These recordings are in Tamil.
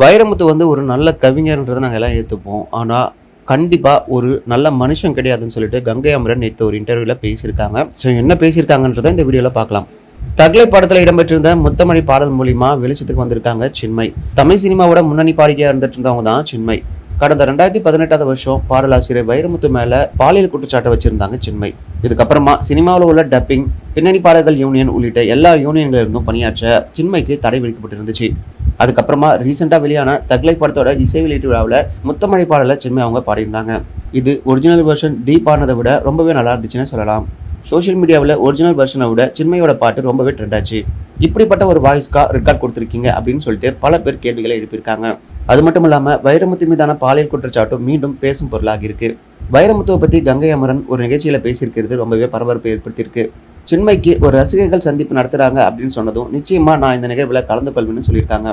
வைரமுத்து வந்து ஒரு நல்ல கவிஞர்ன்றதை நாங்கள் எல்லாம் ஏற்றுப்போம் ஆனால் கண்டிப்பாக ஒரு நல்ல மனுஷன் கிடையாதுன்னு சொல்லிட்டு கங்கை அமரன் நேற்று ஒரு இன்டர்வியூவில் பேசியிருக்காங்க. ஸோ என்ன பேசியிருக்காங்கன்றதை இந்த வீடியோவில் பார்க்கலாம். தக்லை படத்தில் இடம்பெற்றிருந்த முத்தமணி பாடல் மூலிமா வெளிச்சத்துக்கு வந்திருக்காங்க சின்மை தமிழ் சினிமாவோட முன்னணி பாடகியாக இருந்துட்டு இருந்தவங்க தான் சின்மை கடந்த ரெண்டாயிரத்தி பதினெட்டாவது வருஷம் பாடலாசிரியர் வைரமுத்து மேல பாலியல் குற்றச்சாட்டை வச்சிருந்தாங்க சின்மை இதுக்கப்புறமா சினிமாவில் உள்ள டப்பிங் பின்னணி பாடல்கள் யூனியன் உள்ளிட்ட எல்லா யூனியன்களிலிருந்தும் பணியாற்ற சின்மைக்கு தடை விதிக்கப்பட்டிருந்துச்சு. அதுக்கப்புறமா ரீசெண்டாக வெளியான தக்லை படத்தோட இசை வெளியீட்டு விழாவில் முத்தமழை பாடலை சென்மை அவங்க பாடியிருந்தாங்க. இது ஒரிஜினல் வெர்ஷன் டீப் ஆனதை விட ரொம்பவே நல்லா இருந்துச்சுன்னு சொல்லலாம். சோஷியல் மீடியாவில் ஒரிஜினல் வெர்ஷனை விட சின்மையோட பாட்டு ரொம்பவே ட்ரெண்ட் ஆச்சு. இப்படிப்பட்ட ஒரு வாய்ஸ்க்கா ரெக்கார்ட் கொடுத்துருக்கீங்க அப்படின்னு சொல்லிட்டு பல பேர் கேள்விகளை எழுப்பியிருக்காங்க. அது மட்டும் இல்லாமல் வைரமுத்து மீதான பாலியல் குற்றச்சாட்டும் மீண்டும் பேசும் பொருளாகியிருக்கு வைரமுத்துவை பற்றி கங்கை அமரன் ஒரு நிகழ்ச்சியில் பேசியிருக்கிறது ரொம்பவே பரபரப்பை ஏற்படுத்தியிருக்கு. சின்மைக்கு ஒரு ரசிகர்கள் சந்திப்பு நடத்துகிறாங்க அப்படின்னு சொன்னதும் நிச்சயமாக நான் இந்த நிகழ்வில் கலந்து கொள்வேன்னு சொல்லியிருக்காங்க.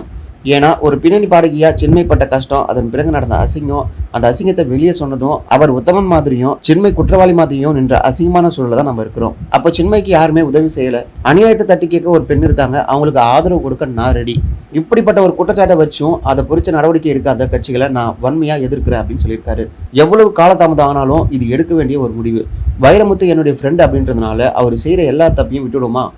ஏன்னா ஒரு பின்னணி பாடகியாக சின்மைப்பட்ட கஷ்டம் அதன் பிறகு நடந்த அசிங்கம் அந்த அசிங்கத்தை வெளியே சொன்னதும் அவர் உத்தமன் மாதிரியும் சின்மை குற்றவாளி மாதிரியும் நின்ற அசிங்கமான சூழல தான் நம்ம இருக்கிறோம். அப்போ சின்மைக்கு யாருமே உதவி செய்யலை. அநியாயத்தை தட்டி கேட்க ஒரு பெண் இருக்காங்க அவங்களுக்கு ஆதரவு கொடுக்க நான் ரெடி இப்படிப்பட்ட ஒரு குற்றச்சாட்டை வச்சும் அதை குறித்த நடவடிக்கை எடுக்காத கட்சிகளை நான் வன்மையாக எதிர்க்கிறேன் அப்படின்னு சொல்லியிருக்காரு. எவ்வளவு காலதாமதம் ஆனாலும் இது எடுக்க வேண்டிய ஒரு முடிவு. வைரமுத்து என்னுடைய ஃப்ரெண்ட் அப்படின்றதுனால அவர் செய்கிற எல்லா தப்பையும் விட்டுடுமா?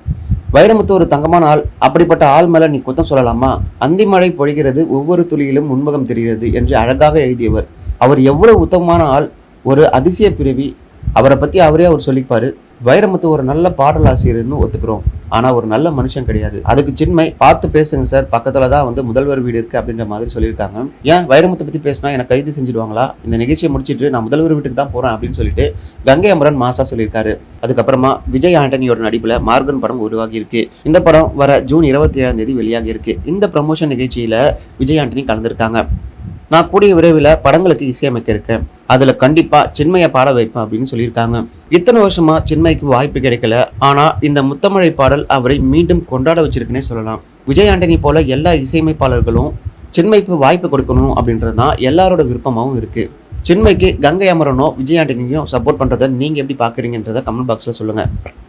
வைரமுத்து ஒரு தங்கமான ஆள் அப்படிப்பட்ட ஆள் மேல நீ குத்தம் சொல்லலாமா? அந்தி மழை பொழிகிறது ஒவ்வொரு துளியிலும் உண்முகம் தெரிகிறது என்று அழகாக எழுதியவர். அவர் எவ்வளவு உத்தமமான ஆள் ஒரு அதிசய பிறவி. அவரை பற்றி அவரே அவர் சொல்லிப்பாரு. வைரமுத்து ஒரு நல்ல பாடலாசிரியர்னு ஒத்துக்கிறோம். ஆனா ஒரு நல்ல மனுஷன் கிடையாது. அதுக்கு சின்மை பார்த்து பேசுங்க சார். பக்கத்தில் தான் வந்து முதல்வர் வீடு இருக்கு அப்படின்ற மாதிரி சொல்லியிருக்காங்க. ஏன் வைரமுத்தை பத்தி பேசினா எனக்கு கைது செஞ்சுடுவாங்களா? இந்த நிகழ்ச்சியை முடிச்சிட்டு நான் முதல்வர் வீட்டுக்கு தான் போறேன் அப்படின்னு சொல்லிட்டு கங்கை அமரன் மாசா சொல்லியிருக்காரு. அதுக்கப்புறமா விஜய் ஆண்டனியோட நடிப்புல மார்கன் படம் உருவாகி இருக்கு. இந்த படம் வர ஜூன் இருபத்தி ஏழாம் தேதி வெளியாகி இருக்கு. இந்த ப்ரமோஷன் நிகழ்ச்சியில விஜய் ஆண்டனி கலந்துருக்காங்க. நான் கூடிய விரைவில் படங்களுக்கு இசையமைக்க இருக்கேன். அதில் கண்டிப்பாக சின்மையை பாட வைப்பேன் அப்படின்னு சொல்லியிருக்காங்க. இத்தனை வருஷமாக சின்மைக்கு வாய்ப்பு கிடைக்கல. ஆனால் இந்த முத்தமழை பாடல் அவரை மீண்டும் கொண்டாட வச்சிருக்குன்னே சொல்லலாம். விஜய் ஆண்டனி போல எல்லா இசையமைப்பாளர்களும் சின்மைக்கு வாய்ப்பு கொடுக்கணும் அப்படின்றது தான் எல்லாரோட விருப்பமாகவும் இருக்குது சின்மைக்கு கங்கை அமரனோ விஜய் ஆண்டனியும் சப்போர்ட் பண்ணுறதை நீங்கள் எப்படி பார்க்குறீங்கன்றதை கமெண்ட் பாக்ஸில் சொல்லுங்கள்